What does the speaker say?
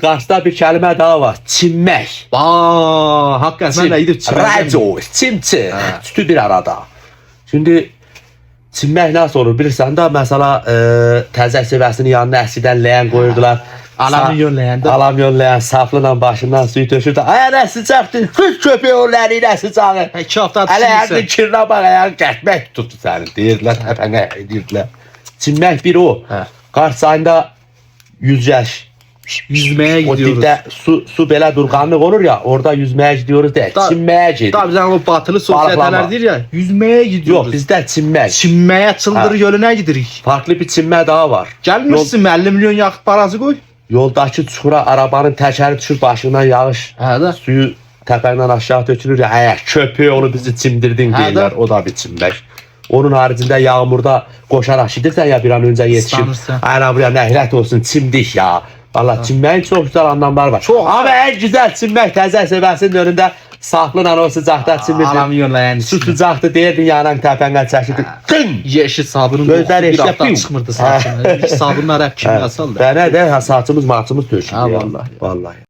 Qarşıda bir kəlmə daha var. Çimmək. Aa, hakikaten ben de gidip. Raco, çimçi. Ha. Tütü bir arada. Şimdi çimmək nasıl olur bilirsən də məsələ e, təzə sevəsinin yanına əskidən ləyən qoyurdular. Alamyon ləyəndə. Alamyon ləyən safla başından suyu tökürdü. Ay nə sıcaqdır. Kız köpək o ləni nə sıcağı. İki hafta Hələ atışırsa. ayağının kirinə bax ayağın qətmək tutdu sənin. Deyirdilər təpənə deyirdilər. Çimmək bir o. Hə. Qarşısında yüzgəş. Yüzmeye O gidiyoruz. dibdə su, su belə durğanlıq olur ya, orada yüzməyə gidiyoruz deyil. Da- Çimməyə gidiyoruz. Tabii sen o batılı sosyeteler değil ya. Yüzmeye gidiyoruz. bizdə çimmək. Çinmeye çıldır Ha. gölüne gidirik. Farklı bir çimmək daha var. Gelmişsin 50 milyon yakıt parası koy. Yol, yoldakı çuxura arabanın təkəri düşür başından yağış. Ha da. Suyu təpəndən aşağı tökülür ya. Əyə köpək onu bizi çimdirdin Ha, deyirlər. da. O da bir çimmək. Onun haricində yağmurda qoşaraq gedirsən ya bir an yetişib. Islanırsan. Aynen buraya nəhlət olsun çimdik ya. Valla çimməyin çox gözəl anlamları var. Çox. Amma ən gözəl çimmək təzə sevəsinin önündə saflıla o sıcaqda çimirdin. Alamıyorlar yani. Su sıcaqdı deyirdin yanan təpəngə çəkidin. Dın! Yeşil sabunun Gözler kokusu bir eşya hafta piu. çıkmırdı saçına. İlk sabunlar hep kimyasal da. Bənə də ha saçımız marçımız tökülür. Ha, vallahi. Vallahi.